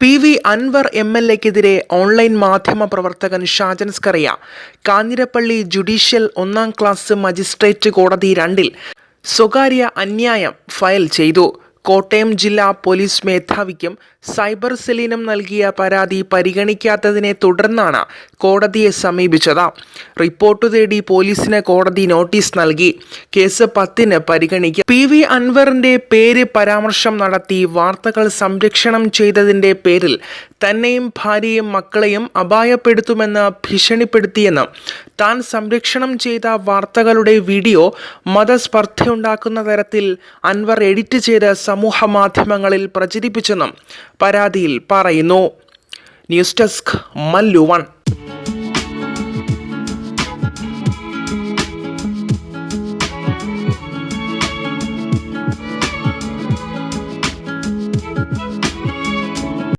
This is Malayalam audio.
P V Anwar M L എക്കെതിരെ online മാധ്യമ പ്രവർത്തകൻ ഷാജൻ സ്കറിയ കാഞ്ഞിരപ്പള്ളി ജുഡീഷ്യൽ ഒന്നാം ക്ലാസ് മജിസ്ട്രേറ്റ് കോടതി രണ്ടിൽ സ്വകാര്യ അന്യായം ഫയൽ ചെയ്തു. കോട്ടയം ജില്ലാ പോലീസ് മേധാവിക്കും സൈബർ സെല്ലിനും നൽകിയ പരാതി പരിഗണിക്കാത്തതിനെ തുടർന്നാണ് കോടതിയെ സമീപിച്ചത്. റിപ്പോർട്ട് തേടി പോലീസിന് കോടതി നോട്ടീസ് നൽകി. കേസ് പത്തിന് പരിഗണിക്കും പി വി അൻവറിന്റെ പേര് പരാമർശം നടത്തി വാർത്തകൾ സംരക്ഷണം ചെയ്തതിന്റെ പേരിൽ തന്നെയും ഭാര്യയും മക്കളെയും അപായപ്പെടുത്തുമെന്ന് ഭീഷണിപ്പെടുത്തിയെന്ന് താൻ സംരക്ഷണം ചെയ്ത വാർത്തകളുടെ വീഡിയോ മതസ്പർദ്ധയുണ്ടാക്കുന്ന തരത്തിൽ അൻവർ എഡിറ്റ് ചെയ്ത് സമൂഹ മാധ്യമങ്ങളിൽ പ്രചരിപ്പിച്ചെന്നും പരാതിയിൽ പറയുന്നു. News desk Mallu one.